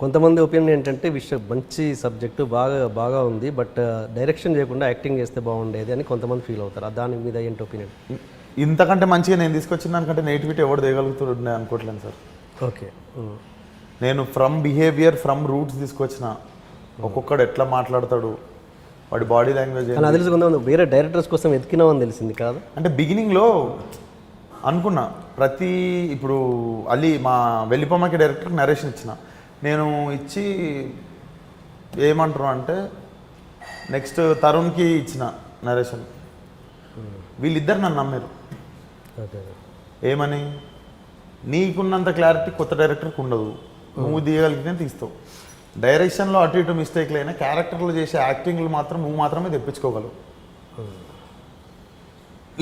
కొంతమంది ఒపీనియన్ ఏంటంటే విష మంచి సబ్జెక్టు బాగా బాగా ఉంది బట్ డైరెక్షన్ చేయకుండా యాక్టింగ్ చేస్తే బాగుండేది అని కొంతమంది ఫీల్ అవుతారు. దాని మీద ఏంటి ఒపీనియన్? ఇంతకంటే మంచిగా నేను తీసుకొచ్చిన దానికంటే నేటివిటీ ఎవడు తేగలుగుతుండే అనుకోవట్లేను సార్. ఓకే. నేను ఫ్రమ్ బిహేవియర్ ఫ్రమ్ రూట్స్ తీసుకొచ్చిన. ఒక్కొక్కడు ఎట్లా మాట్లాడతాడు వాడి బాడీ లాంగ్వేజ్ వేరే డైరెక్టర్స్ కోసం ఎతికినామని తెలిసింది కాదు? అంటే బిగినింగ్లో అనుకున్నా. ప్రతి ఇప్పుడు అల్లి మా వెల్లిపమ్మకి డైరెక్టర్ నరేషన్ ఇచ్చిన. నేను ఇచ్చి ఏమంటారు అంటే నెక్స్ట్ తరుణ్కి ఇచ్చిన నరేషన్. వీళ్ళిద్దరు నన్ను నమ్మారు. ఏమని? నీకున్నంత క్లారిటీ కొత్త డైరెక్టర్కి ఉండదు. నువ్వు తీయగలిగితే తీస్తావు. డైరెక్షన్లో అటు ఇటు మిస్టేక్లు అయినా క్యారెక్టర్లు చేసే యాక్టింగ్లు మాత్రం నువ్వు మాత్రమే తెప్పించుకోగలవు.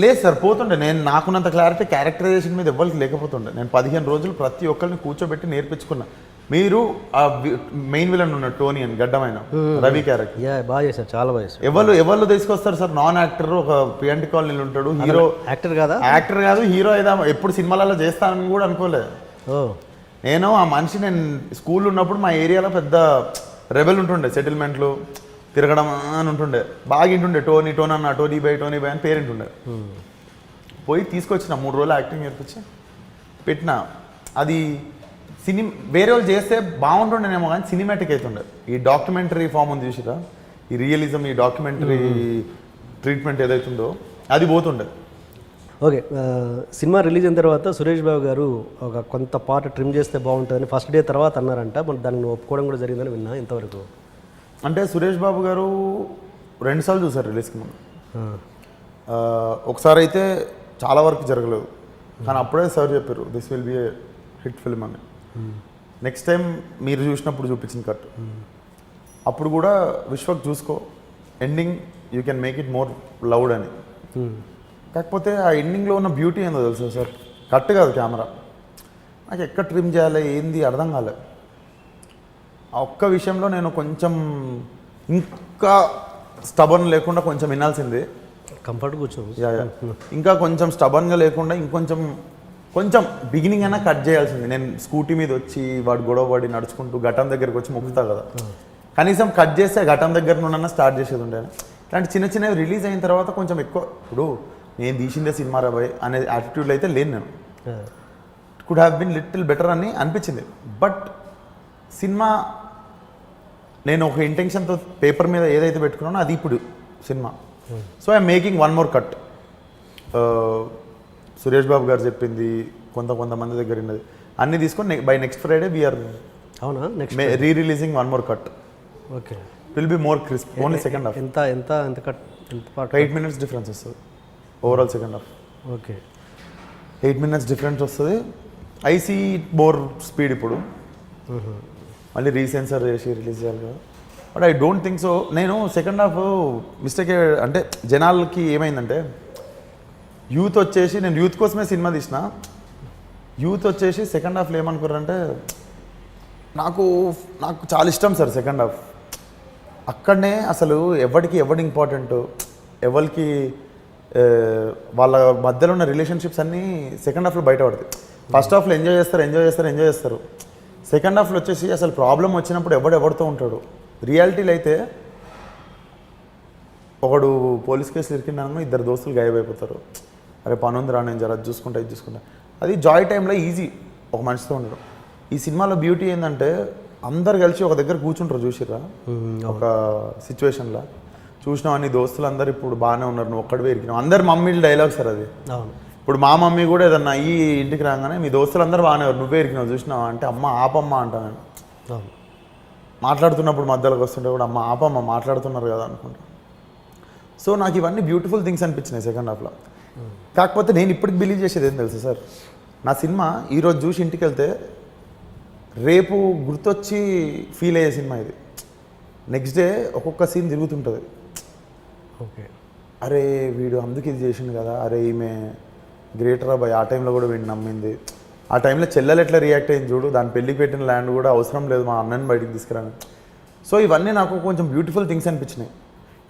లేదు సార్ పోతుండే. నేను నాకున్నంత క్లారిటీ క్యారెక్టరైజేషన్ మీద ఎవ్వరికి లేకపోతుండే. నేను పదిహేను రోజులు ప్రతి ఒక్కరిని కూర్చోబెట్టి నేర్పించుకున్నా. మీరు ఆ మెయిన్ విలన్ ఉన్న టోనీ అని గడ్డమైన రవి క్యారెక్టర్. యా బాగా చేశారు చాలా బాగా చేశారు ఎవరు ఎవరు తీసుకొస్తారు సార్? నాన్ యాక్టర్ ఒక పిఎన్టీ కాలనీలో ఉంటాడు హీరో యాక్టర్ కాదా? యాక్టర్ కాదు హీరో ఏదా ఎప్పుడు సినిమాలలో చేస్తానని కూడా అనుకోలేదు ఓ. నేను ఆ మనిషి నేను స్కూల్ ఉన్నప్పుడు మా ఏరియాలో పెద్ద రెబెల్ ఉంటుండే సెటిల్మెంట్లు తిరగడం అని ఉంటుండే. బాగా ఇంటుండే టోనీ టోన్ అన్న టోనీ బై టోనీ బై అని పేరెంట్ ఉండే పోయి తీసుకొచ్చిన మూడు రోజులు యాక్టింగ్ నేర్పించి పెట్టిన. అది సినిమా వేరే వాళ్ళు చేస్తే బాగుంటుండేనేమో కానీ సినిమాటిక్ అవుతుండే ఈ డాక్యుమెంటరీ ఫామ్ ఉంది చూసిరా? ఈ రియలిజం ఈ డాక్యుమెంటరీ ట్రీట్మెంట్ ఏదైతుందో అది పోతుండే. ఓకే సినిమా రిలీజ్ అయిన తర్వాత సురేష్ బాబు గారు ఒక కొంత పార్ట్ ట్రిమ్ చేస్తే బాగుంటుందని ఫస్ట్ డే తర్వాత అన్నారంట మరి దాన్ని ఒప్పుకోవడం కూడా జరిగిందని విన్నా ఇంతవరకు. అంటే సురేష్ బాబు గారు రెండుసార్లు చూసారు రిలీజ్కి ఆ, ఒకసారి అయితే చాలా వరకు జరగలేదు. కానీ అప్పుడే సార్ చెప్పారు this will be a hit film అని. నెక్స్ట్ టైం మీరు చూసినప్పుడు చూపించిన కట్ అప్పుడు కూడా విశ్వక్ చూసుకో. Ending you can make it more loud అని. కాకపోతే ఆ ఎండింగ్లో ఉన్న బ్యూటీ ఏందో తెలుసా సార్? కట్ కాదు కెమెరా నాకు ఎక్కడ ట్రిమ్ చేయాలి ఏంది అర్థం కాలే. ఆ ఒక్క విషయంలో నేను కొంచెం ఇంకా స్టబన్ లేకుండా కొంచెం వినాల్సింది. కంఫర్ట్ కూర్చో. ఇంకా కొంచెం స్టబన్గా లేకుండా ఇంకొంచెం కొంచెం బిగినింగ్ అయినా కట్ చేయాల్సింది. నేను స్కూటీ మీద వచ్చి వాడు గొడవ పడి నడుచుకుంటూ ఘటం దగ్గరికి వచ్చి మొక్కుతా కదా. కనీసం కట్ చేస్తే ఘటం దగ్గర నుండి స్టార్ట్ చేసేది ఉండే ఇలాంటి చిన్న చిన్నవి రిలీజ్ అయిన తర్వాత కొంచెం ఎక్కువ ఇప్పుడు నేను తీసిందే సినిమా రాబాయ్ అనే యాటిట్యూడ్లో అయితే లేను నేను. Could have been little better అని అనిపించింది. బట్ సినిమా నేను ఒక ఇంటెన్షన్తో పేపర్ మీద ఏదైతే పెట్టుకున్నానో అది ఇప్పుడు cinema. So I'm making one more cut Suresh Babu garu చెప్పింది కొంత కొంతమంది దగ్గర ఉన్నది. అన్ని తీసుకొని బై నెక్స్ట్ ఫ్రైడే వీఆర్ అవునా? Next re-releasing one more cut okay. Will be more crisp only second half ఎంత ఎంత ఎంత కట్ ఎయిట్ మినిట్స్ డిఫరెన్స్ వస్తుంది. Overall second half okay. Eight minutes difference వస్తుంది. ఐసీ మోర్ స్పీడ్ ఇప్పుడు. మళ్ళీ recensor చేసి release చేయాలి కదా. But I don't think so నేను సెకండ్ హాఫ్ మిస్టేక్ అంటే జనాలకి ఏమైందంటే యూత్ వచ్చేసి నేను యూత్ కోసమే సినిమా తీసిన. యూత్ వచ్చేసి సెకండ్ హాఫ్లో ఏమనుకున్నారంటే నాకు నాకు చాలా ఇష్టం సార్ సెకండ్ హాఫ్ అక్కడనే అసలు ఎవరికి ఎవడు ఇంపార్టెంట్ ఎవరికి వాళ్ళ మధ్యలో ఉన్న రిలేషన్షిప్స్ అన్నీ సెకండ్ హాఫ్లో బయటపడతాయి ఫస్ట్ హాఫ్లో ఎంజాయ్ చేస్తారు ఎంజాయ్ చేస్తారు ఎంజాయ్ చేస్తారు. సెకండ్ హాఫ్లో వచ్చేసి అసలు ప్రాబ్లం వచ్చినప్పుడు ఎవడు ఎవరితో ఉంటాడు? రియాలిటీలో అయితే ఒకడు పోలీస్ కేసులు ఇరికిండనగా ఇద్దరు దోస్తులు గాయబైపోతారు. అరే పని ఉందిరా నేను జర చూసుకుంటా ఇది చూసుకుంటా. అది జాయ్ టైంలో ఈజీ ఒక మనిషితో ఉండడం. ఈ సినిమాలో బ్యూటీ ఏంటంటే అందరు కలిసి ఒక దగ్గర కూర్చుంటారు చూసిర్రా? ఒక సిచ్యువేషన్లో చూసినావు అన్ని దోస్తులు అందరు ఇప్పుడు బాగానే ఉన్నారు నువ్వు ఒక్కడివే ఇరికినావు. అందరు మమ్మీల డైలాగ్ సార్ అది. ఇప్పుడు మా మమ్మీ కూడా ఏదన్నా ఈ ఇంటికి రాగానే మీ దోస్తులు అందరూ బాగానే ఉన్నారు నువ్వే ఇరికినావు చూసినావా? అంటే అమ్మ ఆపమ్మ అంటాను నేను. మాట్లాడుతున్నప్పుడు మధ్యలోకి వస్తుంటే కూడా అమ్మ ఆపమ్మ మాట్లాడుతున్నారు కదా అనుకుంటా. సో నాకు ఇవన్నీ బ్యూటిఫుల్ థింగ్స్ అనిపించినాయి సెకండ్ హాఫ్లో కాకపోతే నేను ఇప్పటికి బిలీవ్ చేసేది ఏం తెలుసు సార్? నా సినిమా ఈరోజు చూసి ఇంటికి వెళ్తే రేపు గుర్తొచ్చి ఫీల్ అయ్యే సినిమా ఇది. నెక్స్ట్ డే ఒక్కొక్క సీన్ తిరుగుతుంటుంది. ఓకే. అరే వీడు అందుకు ఇది చేసిండు కదా అరే ఈమె గ్రేటర్ అబ్బాయి ఆ టైంలో కూడా వీడిని నమ్మింది. ఆ టైంలో చెల్లెలు ఎట్లా రియాక్ట్ అయింది చూడు దాని పెళ్ళికి పెట్టిన ల్యాండ్ కూడా అవసరం లేదు మా అన్నని బయటికి తీసుకురాను. సో ఇవన్నీ నాకు కొంచెం బ్యూటిఫుల్ థింగ్స్ అనిపించినాయి.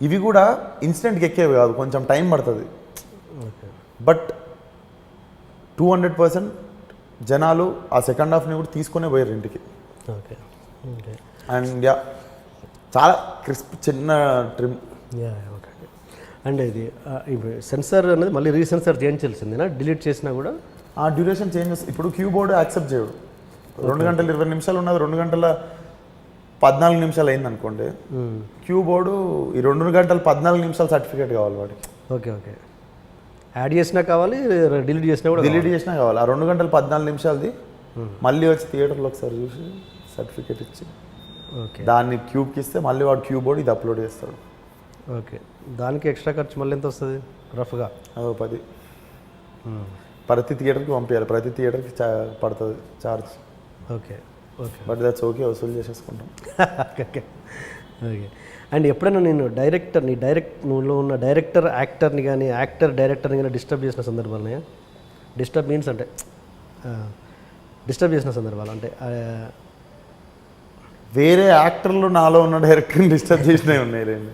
ఇవి కూడా ఇన్స్టెంట్కి ఎక్కేవి కాదు కొంచెం టైం పడుతుంది. బట్ టూ హండ్రెడ్ పర్సెంట్ జనాలు ఆ సెకండ్ హాఫ్ని కూడా తీసుకునే పోయారు ఇంటికి. ఓకే. ఓకే. అండ్ యా చాలా క్రిస్ప్ చిన్న ట్రిమ్. యా ఓకే అండ్ ఇది సెన్సార్ అనేది మళ్ళీ రీసెన్సార్ చేయించాల్సిందేనా? డిలీట్ చేసినా కూడా? ఆ డ్యూరేషన్ చేంజ్ వస్తుంది ఇప్పుడు క్యూబోర్డ్ యాక్సెప్ట్ చేయడు. రెండు గంటలు ఇరవై నిమిషాలు ఉన్నది రెండు గంటల పద్నాలుగు నిమిషాలు అయింది అనుకోండి. క్యూబోర్డు ఈ రెండు గంటల పద్నాలుగు నిమిషాలు సర్టిఫికేట్ కావాలి వాడికి. Okay okay. యాడ్ చేసినా కావాలి డిలీట్ చేసినా కూడా డిలీట్ చేసినా కావాలి. ఆ రెండు గంటల పద్నాలుగు నిమిషాలది. మళ్ళీ వచ్చి థియేటర్లో ఒకసారి చూసి సర్టిఫికేట్ ఇచ్చి ఓకే. దాన్ని క్యూబ్కి ఇస్తే మళ్ళీ వాడు క్యూబోర్డ్ ఇది అప్లోడ్ చేస్తాడు. ఓకే. దానికి ఎక్స్ట్రా ఖర్చు మళ్ళీ ఎంత వస్తుంది? రఫ్గా? అదో పది. ప్రతి థియేటర్కి పంపించాలి ప్రతి థియేటర్కి పడుతుంది charge. Okay. Okay. But that's okay వసూలు చేసేసుకుంటాం. ఓకే. ఓకే అండ్ ఎప్పుడైనా నేను డైరెక్టర్ నీ డైరెక్ట్ నువ్వులో ఉన్న డైరెక్టర్ యాక్టర్ని కానీ యాక్టర్ డైరెక్టర్ని కానీ డిస్టర్బ్ చేసిన సందర్భాలు డిస్టర్బ్ మీన్స్ అంటే డిస్టర్బ్ చేసిన సందర్భాలు అంటే వేరే యాక్టర్లు నాలో ఉన్న డైరెక్టర్ని డిస్టర్బ్ చేసినవి ఉన్నాయి రండి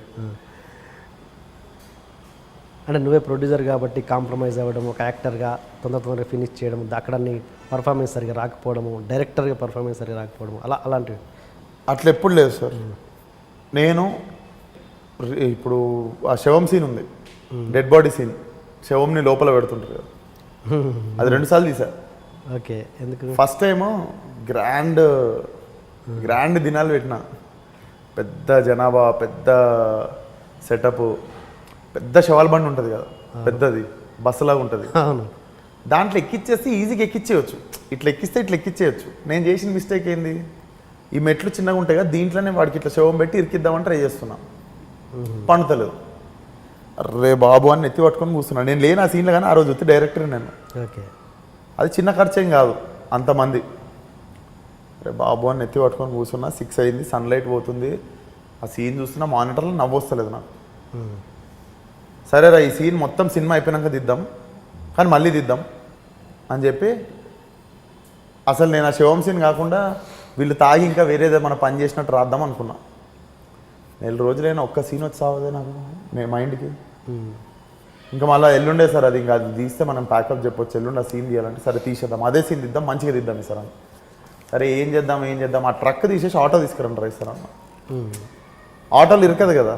అంటే నువ్వే ప్రొడ్యూసర్ కాబట్టి కాంప్రమైజ్ అవ్వడం ఒక యాక్టర్గా తొందర తొందరగా ఫినిష్ చేయడం అక్కడ నీ పర్ఫార్మెన్స్ సరిగా రాకపోవడము డైరెక్టర్గా పర్ఫార్మెన్స్ సరిగా రాకపోవడం అలా అలాంటివి. అట్లా ఎప్పుడు లేదు సార్. నేను ఇప్పుడు ఆ శవం సీన్ ఉంది. డెడ్ బాడీ సీన్ శవంని లోపల పెడుతుంటారు కదా. అది రెండుసార్లు తీసా. ఓకే ఎందుకు? ఫస్ట్ టైము గ్రాండ్ గ్రాండ్ దినాలు పెట్టిన. పెద్ద జనాభా పెద్ద సెటప్ పెద్ద శవాల బండి ఉంటుంది కదా. పెద్దది. బస్సులాగా ఉంటుంది. అవును. దాంట్లో ఎక్కిచ్చేస్తే ఈజీగా ఎక్కిచ్చేయచ్చు. ఇట్లా ఎక్కిస్తే ఇట్లా ఎక్కిచ్చేయచ్చు. నేను చేసిన మిస్టేక్ ఏంది? ఈ మెట్లు చిన్నగా ఉంటాయి కదా దీంట్లోనే వాడికి ఇట్లా శవం పెట్టి ఇరికిద్దామని ట్రై చేస్తున్నా. పండుతలేదు. రే బాబు అని ఎత్తి పట్టుకొని కూర్చున్నా. నేను లేని ఆ సీన్లో కానీ ఆ రోజు వచ్చి డైరెక్టర్ నేను. ఓకే. అది చిన్న ఖర్చేం కాదు అంతమంది. రే బాబు అని ఎత్తి పట్టుకొని కూర్చున్నా సిక్స్ అయింది సన్లైట్ పోతుంది. ఆ సీన్ చూస్తున్నా మానిటర్లో నవ్వొస్తలేదు నాకు. సరేరా ఈ సీన్ మొత్తం సినిమా అయిపోయినాక దిద్దాం. కానీ మళ్ళీ దిద్దాం అని చెప్పి అసలు నేను ఆ శివం సీన్ కాకుండా వీళ్ళు తాగి ఇంకా వేరేదో మన పని చేసినట్టు రాద్దాం అనుకున్నా. నెల రోజులైనా ఒక్క సీన్ వచ్చి సావదే నాకు నే మైండ్కి. ఇంకా మళ్ళీ ఎల్లుండే సార్ అది ఇంకా అది తీస్తే మనం ప్యాకప్ చెప్పొచ్చు ఎల్లుండి ఆ సీన్ తీయాలంటే సరే తీసేద్దాం అదే సీన్ తీద్దాం మంచిగా తీద్దాం సార్ అన్న సరే ఏం చేద్దాం ఏం చేద్దాం ఆ ట్రక్ తీసేసి ఆటో తీసుకురండి రైస్ సార్ అన్న ఆటోలు ఇరకదు కదా.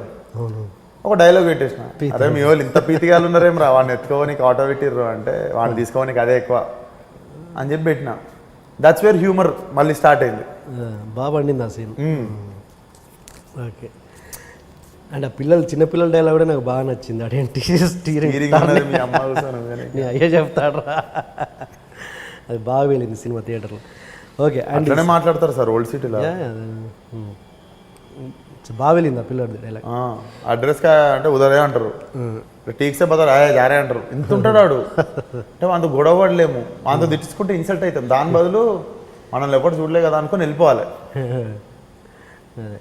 ఒక డైలాగ్ పెట్టేసిన. అరే మీ వాళ్ళు ఇంత పీతిగాలు ఉన్నారేం రా వాడిని ఎత్తుకోనికి ఆటో పెట్టిర్రు అంటే వాడిని తీసుకోనికి అదే ఎక్కువ అని చెప్పి పెట్టిన. దట్స్ వేర్ హ్యూమర్ మళ్ళీ స్టార్ట్ అయింది. బాగా పండింది ఆ సీన్. ఓకే అండ్ ఆ పిల్లలు చిన్న పిల్లల డైలాగ్ కూడా నాకు బాగా నచ్చింది. అదేంటి స్టీరింగ్ మీ అయ్యే చెప్తాడ్రా. అది బాగా వెళ్ళింది సినిమా థియేటర్లో. ఓకే అండ్ మాట్లాడతారు సార్ ఓల్డ్ సిటీలో బాగా వెళ్ళింది ఆ పిల్లడి డైలాగ్ అడ్రస్ కా అంటే ఉదరే అంటారు. టీక్సే బదర్ ఆయా జారే అంటారు. ఇంత ఉంటాడు వాడు అంటే అంత గొడవ పడలేము. అంత తిట్టించుకుంటే ఇన్సల్ట్ అవుతాం. దాని బదులు మనల్ని ఎప్పుడు చూడలే కదా అనుకొని వెళ్ళిపోవాలి. అదే.